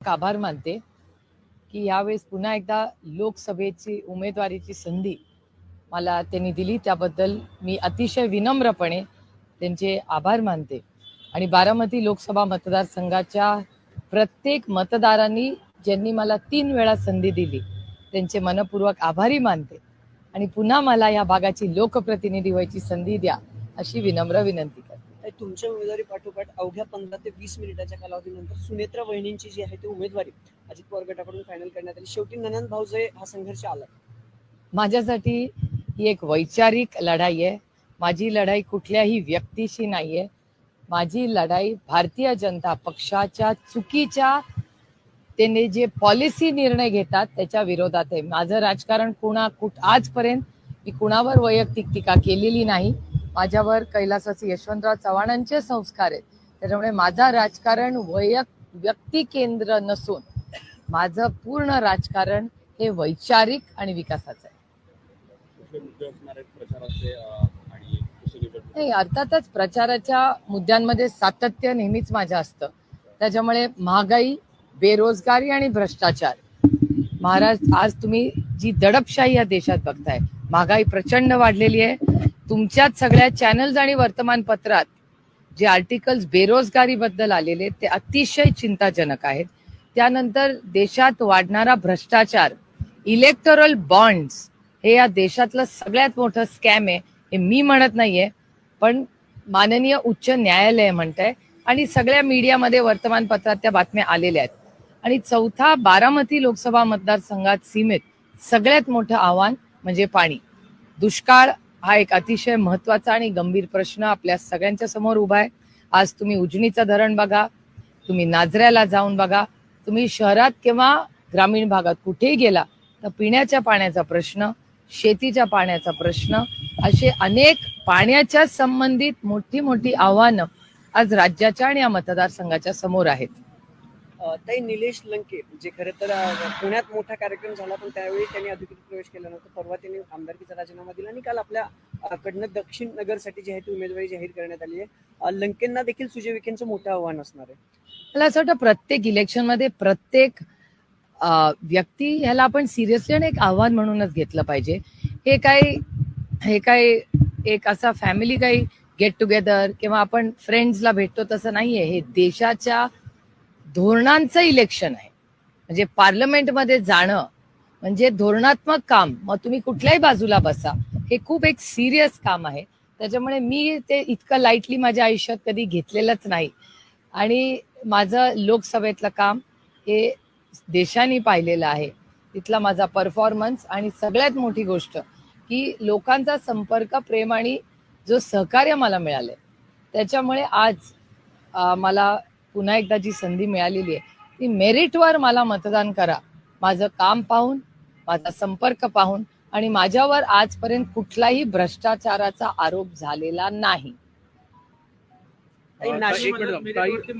आभार मानते की यावेळेस पुन्हा एकदा लोकसभेची उमेदवारीची संधी मला त्यांनी दिली. त्याबद्दल मी अतिशय विनम्रपणे त्यांचे आभार मानते. आणि बारामती लोकसभा मतदारसंघाच्या प्रत्येक मतदारांनी ज्यांनी मला तीन वेळा संधी दिली त्यांचे मनपूर्वक आभारी मानते. आणि पुन्हा मला या भागाची लोकप्रतिनिधी व्हायची संधी द्या अशी विनम्र विनंती. तुमच्या उमेदवारी पाठोपाठ अवघ्या पंधरा ते वीस मिनिटाच्या कालावधीनंतर सुनेत्रा वहिनींची जी आहे ती उमेदवारी अजित पवार गटाकडून फायनल करण्यात आली. शेवटी ननंद भाऊजय हा संघर्ष आला. माझ्यासाठी ही एक वैचारिक लढाई आहे. माझी लढाई कुठल्याही व्यक्तीशी नाहीये. माझी लढाई भारतीय जनता पक्षाच्या चुकीच्या त्यांनी जे पॉलिसी निर्णय घेतात त्याच्या विरोधात आहे. माझं राजकारण कुणा कुठ आजपर्यंत मी कुणावर वैयक्तिक टीका केलेली नाही. माझ्यावर कैलासाचे यशवंतराव चव्हाणांचे संस्कार आहेत. त्याच्यामुळे माझा राजकारण वैयक व्यक्ती केंद्र नसून माझं पूर्ण राजकारण हे वैचारिक आणि विकासाचं आहे. नाही अर्थातच प्रचाराच्या मुद्द्यांमध्ये सातत्य नेहमीच माझं असतं. त्याच्यामुळे महागाई बेरोजगारी आणि भ्रष्टाचार. महाराज आज तुम्ही जी दडपशाही या देशात बघताय महागाई प्रचंड वाढलेली आहे. तुमच्याच सगळ्या चॅनल्स आणि वर्तमानपत्रात जे आर्टिकल्स बेरोजगारीबद्दल आलेले आहेत, ते अतिशय चिंताजनक आहेत. त्यानंतर देशात वाढणारा भ्रष्टाचार इलेक्टोरल बॉन्ड्स हे या देशातलं सगळ्यात मोठं स्कॅम आहे हे मी म्हणत नाहीये पण माननीय उच्च न्यायालय म्हणतंय आणि सगळ्या मीडियामध्ये वर्तमानपत्रात त्या बातम्या आलेल्या आहेत. आणि चौथा बारामती लोकसभा मतदारसंघात सीमित सगळ्यात मोठं आव्हान म्हणजे पाणी. दुष्काळ हा एक अतिशय महत्त्वाचा आणि गंभीर प्रश्न आपल्या सगळ्यांच्या समोर उभा आहे. आज तुम्ही उजनीचं धरण बघा तुम्ही नाजऱ्याला जाऊन बघा तुम्ही शहरात किंवा ग्रामीण भागात कुठेही गेला तर पिण्याच्या पाण्याचा प्रश्न शेतीच्या पाण्याचा प्रश्न असे अनेक पाण्याच्या संबंधित मोठी मोठी आव्हानं आज राज्याच्या आणि या मतदारसंघाच्या समोर आहेत. ताई निलेश लंके जे खरं तर पुण्यात मोठा कार्यक्रम झाला पण त्यावेळी त्यांनी अधिकृत प्रवेश केला नव्हता. परवा त्यांनी आमदारकीचा राजीनामा दिला आणि काल आपल्या कडनं दक्षिण नगरसाठी जी आहे ती उमेदवारी जाहीर करण्यात आली आहे. लंकेंना देखील सुजय विखेंचं मोठं आव्हान असणार आहे. मला असं वाटतं प्रत्येक इलेक्शनमध्ये प्रत्येक अं, व्यक्ती ह्याला आपण सिरियसली आणि एक आव्हान म्हणूनच घेतलं पाहिजे. हे काय हे काय एक असा फॅमिली काही गेट टुगेदर किंवा आपण फ्रेंड्सला भेटतो तसं नाहीये. हे देशाच्या धोरणांचं इलेक्शन आहे. म्हणजे पार्लमेंटमध्ये जाणं म्हणजे धोरणात्मक काम मग तुम्ही कुठल्याही बाजूला बसा हे खूप एक सिरियस काम आहे. त्याच्यामुळे मी ते इतकं लाईटली माझ्या आयुष्यात कधी घेतलेलंच नाही. आणि माझं लोकसभेतलं काम हे देशाने पाहिलेलं आहे. तिथला माझा परफॉर्मन्स आणि सगळ्यात मोठी गोष्ट की लोकांचा संपर्क प्रेम आणि जो सहकार्य मला मिळालं त्याच्यामुळे आज मला पुन्हा एकदा जी संधी मिळालेली आहे ती मेरिटवर मला मतदान करा. माझं काम पाहून माझा संपर्क पाहून आणि माझ्यावर आजपर्यंत कुठलाही भ्रष्टाचाराचा आरोप झालेला नाही. जे लीड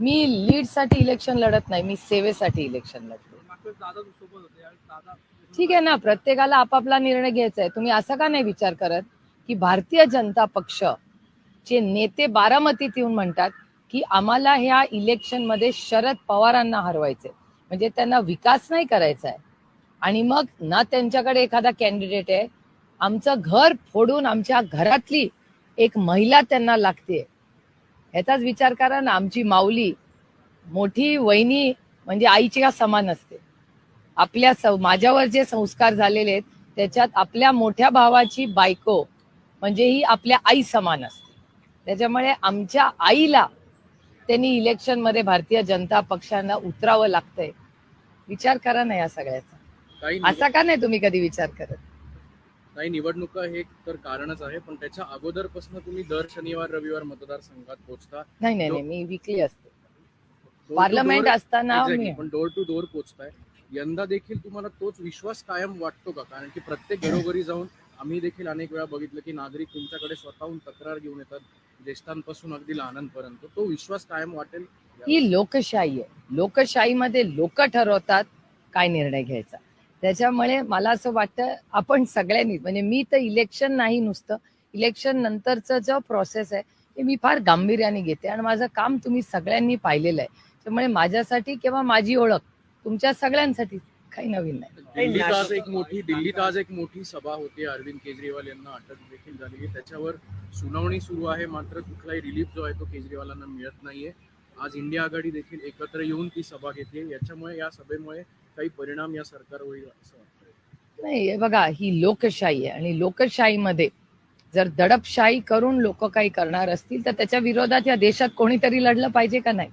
मी लीडसाठी इलेक्शन लढत नाही मी सेवेसाठी इलेक्शन लढते. मागच्या वेळेस दादा सोबत होते यावेळेस दादा ठीक आहे ना प्रत्येकाला आपापला निर्णय घ्यायचा आहे. तुम्ही असं का नाही विचार करत? की भारतीय जनता पक्ष चे नेते बारामतीत येऊन म्हणतात की आम्हाला ह्या इलेक्शनमध्ये शरद पवारांना हरवायचे म्हणजे त्यांना विकास नाही करायचा आहे आणि मग ना त्यांच्याकडे एखादा कॅन्डिडेट आहे आमचं घर फोडून आमच्या घरातली एक महिला त्यांना लागते ह्याचाच विचार करा ना आमची माऊली मोठी वहिनी म्हणजे आईच्या समान असते? आपल्या माझ्यावर जे संस्कार झालेले आहेत त्याच्यात आपल्या मोठ्या भावाची बायको म्हणजे ही आपल्या आई समान असते. त्याच्यामुळे आमच्या आईला त्यांनी इलेक्शनमध्ये भारतीय जनता पक्षांना उतरावं लागतंय. विचार करा ना या सगळ्याचा. असा का नाही तुम्ही कधी विचार करत? काही निवडणुका हे तर कारणच आहे पण त्याच्या अगोदरपासून तुम्ही दर शनिवार रविवार मतदारसंघात पोहोचता नाही नाही नाही मी विकली असते. पार्लमेंट असताना पण डोर टू डोर पोहोचताय यंदा देखील तुम्हाला तोच विश्वास कायम वाटतो का? कारण की प्रत्येक घरोघरी जाऊन आम्ही देखील अनेक वेळा बघितलं की नागरिक तुमच्याकडे स्वतःहून तक्रार घेऊन येतात ज्येष्ठांपासून अगदी लहानांपर्यंत. तो विश्वास कायम वाटेल ही लोकशाही आहे. लोकशाहीमध्ये लोक ठरवतात काय निर्णय घ्यायचा. त्याच्यामुळे मला असं वाटतं आपण सगळ्यांनी म्हणजे मी तर इलेक्शन नाही नुसतं इलेक्शन नंतरचं जो प्रोसेस आहे ते मी फार गांभीर्याने घेते आणि माझं काम तुम्ही सगळ्यांनी पाहिलेलं आहे. त्यामुळे माझ्यासाठी किंवा माझी ओळख तुमच्या सगळ्यांसाठी काही नवीन नाही. दिल्लीत आज एक मोठी दिल्लीत आज एक मोठी सभा होती. अरविंद केजरीवाल यांना अटक देखील झालेली. आहे त्याच्यावर सुनावणी सुरू आहे. मात्र कुठलाही रिलीफ जो आहे तो केजरीवालांना मिळत नाहीये. आज इंडिया आघाडी देखील एकत्र येऊन ती सभा घेते. याच्यामुळे या सभेमुळे काही परिणाम या सरकारवर होईल असं वाटतंय. नाही हे बघा ही लोकशाही आहे. आणि लोकशाहीमध्ये जर दडपशाही करून लोक काही करणार असतील तर त्याच्या विरोधात या देशात कोणीतरी लढलं पाहिजे का नाही?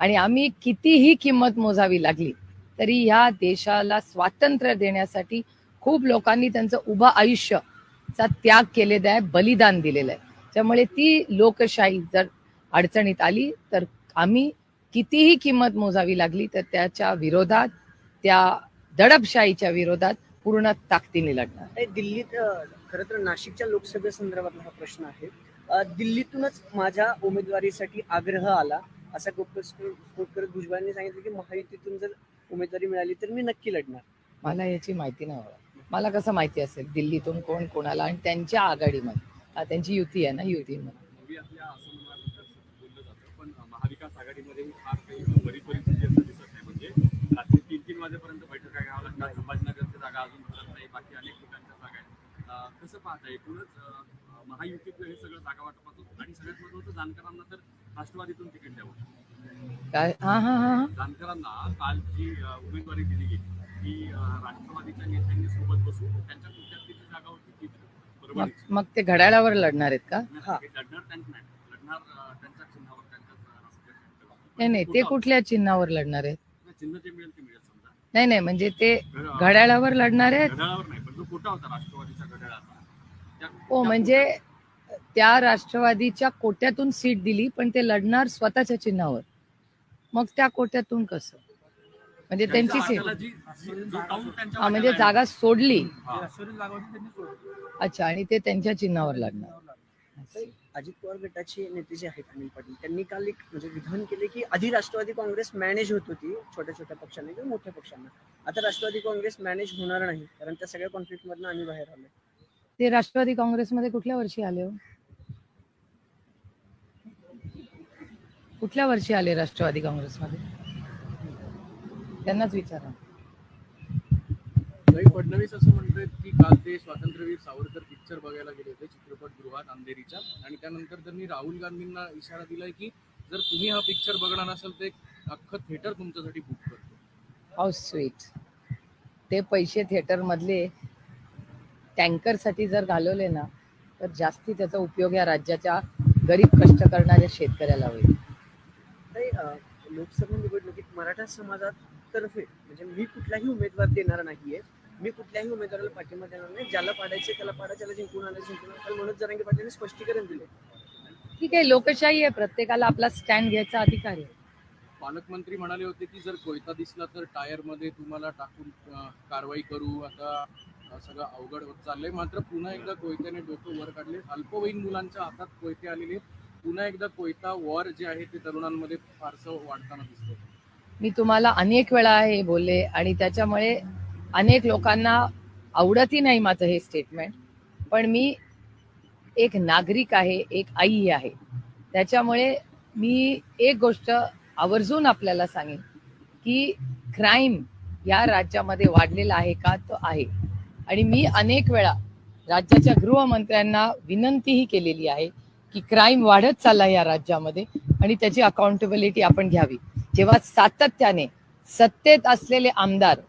आणि आम्ही कितीही किंमत मोजावी लागली तरी या देशाला स्वातंत्र्य देण्यासाठी खूप लोकांनी त्यांचं उभं आयुष्यचा त्याग केलेला आहे बलिदान दिलेलं आहे. त्यामुळे ती लोकशाही जर अडचणीत आली तर आम्ही कितीही किंमत मोजावी लागली तर त्याच्या विरोधात त्या दडपशाहीच्या विरोधात पूर्ण ताकदीने लढणार. दिल्लीत खर तर नाशिकच्या लोकसभेसंदर्भातला हा प्रश्न आहे. दिल्लीतूनच माझ्या उमेदवारीसाठी आग्रह आला. असा गोपकर भुजबळांनी सांगितलं की महायुतीतून जर उमेदवारी मिळाली तर मी नक्की लढणार. मला याची माहिती नाही हवं मला कसं माहिती असेल दिल्लीतून कोण कोणाला आणि त्यांच्या आघाडीमध्ये. त्यांची युती आहे ना युतीमध्ये पूर्वी आपल्या असंदर्भात बोललं जातं पण महाविकास आघाडीमध्ये फार काही बरीच परिस्थिती असं दिसत नाही. म्हणजे रात्री तीन तीन वाजेपर्यंत बैठका घ्याव्या लागतात संभाजीनगरची जागा अजून भरत नाही बाकी अनेक ठिकाणच्या जागा आहेत. कसं पाहता एकूणच महायुतीतलं हे सगळं जागा वाटपाचं आणि सगळ्यात महत्वाचं जानकरांना तर राष्ट्रवादीतून तिकीट द्यावं. काय? हा हा हा हा. जानकरांना काल जी उमेदवारी दिली गेली राष्ट्रवादीच्या नेत्यांनी सोबत बसून त्यांच्या जागा होती ती मग बरोबर मग ते घड्याळावर लढणार आहेत का? हा. लढणार त्यांच्या नाही. लढणार त्यांच्या चिन्हावर नाही नाही ते कुठल्या चिन्हावर लढणार आहेत? चिन्ह जे मिळेल ते मिळेल समजा. नाही नाही म्हणजे ते घड्याळ- घड्याळावर लढणार आहेत? घड्याळावर नाही पण जो कोटा होता राष्ट्रवादीच्या घड्याळाचा त्या- हो म्हणजे त्या राष्ट्रवादीच्या कोट्यातून सीट दिली पण ते लढणार स्वतःच्या चिन्हावर. मग त्या कोट्यातून कसं? म्हणजे त्यांची सीट. हा म्हणजे जागा सोडली. अच्छा आणि ते त्यांच्या चिन्हावर लढणार. अजित पवार गटाचे नेते जे आहेत अनिल पाटील. त्यांनी काल एक म्हणजे विधान केले की आधी राष्ट्रवादी काँग्रेस मॅनेज होत होती छोट्या छोट्या पक्षांना किंवा मोठ्या पक्षांना. आता राष्ट्रवादी काँग्रेस मॅनेज होणार नाही कारण त्या सगळ्या कॉन्फ्लिक्ट मधून आम्ही बाहेर आलो ते राष्ट्रवादी काँग्रेसमध्ये कुठल्या वर्षी आले हो? कुठल्या वर्षी आले राष्ट्रवादी काँग्रेसमध्ये? त्यांनाच विचारा. फडणवीस असं म्हणतात की काल ते स्वातंत्र्यवीर सावरकर पिक्चर बघायला गेले होते चित्रपटगृहात अंधेरीच्या आणि त्यानंतर त्यांनी राहुल गांधींना इशारा दिलाय की जर तुम्ही हा पिक्चर बघणार नसाल तर अख्खं थिएटर तुमच्यासाठी बुक करतो. हाऊ स्वीट ते पैसे थिएटर मधले टँकरसाठी जर घालवले ना तर जास्ती त्याचा उपयोग या राज्याच्या गरीब कष्ट करणाऱ्या शेतकऱ्याला होईल. लोकसभा निवडणुकीत मराठा समाजात तर्फे म्हणजे मी कुठलाही उमेदवार देणार नाहीये मी कुठल्याही उमेदवाराला पाठिंबा देणार नाही ज्याला पाडायचे त्याला पाडा ज्याला जिंकून आलं जिंकून आलं. काल मनोज जरांगे पाटील स्पष्टीकरण दिले ठीक आहे लोकशाही आहे प्रत्येकाला आपला स्टँड घ्यायचा अधिकार आहे. पालकमंत्री म्हणाले होते की जर कोयता दिसला तर टायरमध्ये तुम्हाला टाकून कारवाई करू आता सगळं अवघड होत चाललंय. मात्र पुन्हा एकदा कोयत्याने डोकं वर काढले. अल्पवयीन मुलांच्या हातात कोयते आलेले आहेत. पुन्हा एकदा कोयता वॉर जे आहे ते तरुणांमध्ये फारसं वाढताना दिसतो मी तुम्हाला अनेक वेळा हे बोलले आणि त्याच्यामुळे अनेक लोकांना आवडतही नाही माझं हे स्टेटमेंट पण मी एक नागरिक आहे एक आई आहे. त्याच्यामुळे मी एक गोष्ट आवर्जून आपल्याला सांगेन की क्राईम या राज्यामध्ये वाढलेला आहे का तो आहे. आणि मी अनेक वेळा राज्याच्या गृहमंत्र्यांना विनंतीही केलेली आहे की क्राईम वाढत चालला या राज्यामध्ये आणि त्याची अकाउंटेबिलिटी आपण घ्यावी. जेव्हा सातत्याने सत्तेत असलेले आमदार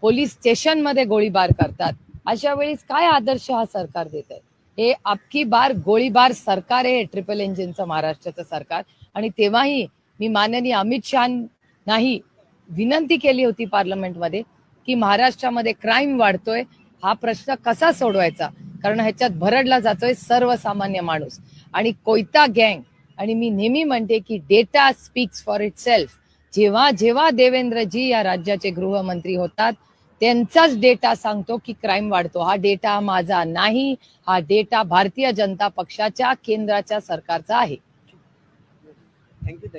पोलीस स्टेशनमध्ये गोळीबार करतात अशा वेळेस काय आदर्श हा सरकार देत आहे हे आपकी बार गोळीबार सरकार आहे ट्रिपल इंजिनचं महाराष्ट्राचं सरकार. आणि तेव्हाही मी माननीय अमित शहा नाही विनंती केली होती पार्लमेंटमध्ये की महाराष्ट्रामध्ये क्राईम वाढतोय हा प्रश्न कसा सोडवायचा? कारण ह्याच्यात भरडला जातोय सर्वसामान्य माणूस. आणि कोयता गँग. आणि मी नेहमी म्हणते की data speaks for itself जेव्हा जेव्हा देवेंद्रजी या राज्याचे गृहमंत्री होतात त्यांचाच डेटा सांगतो की क्राईम वाढतो. हा डेटा माझा नाही हा डेटा भारतीय जनता पक्षाच्या केंद्राच्या सरकारचा आहे.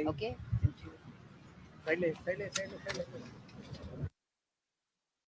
ओके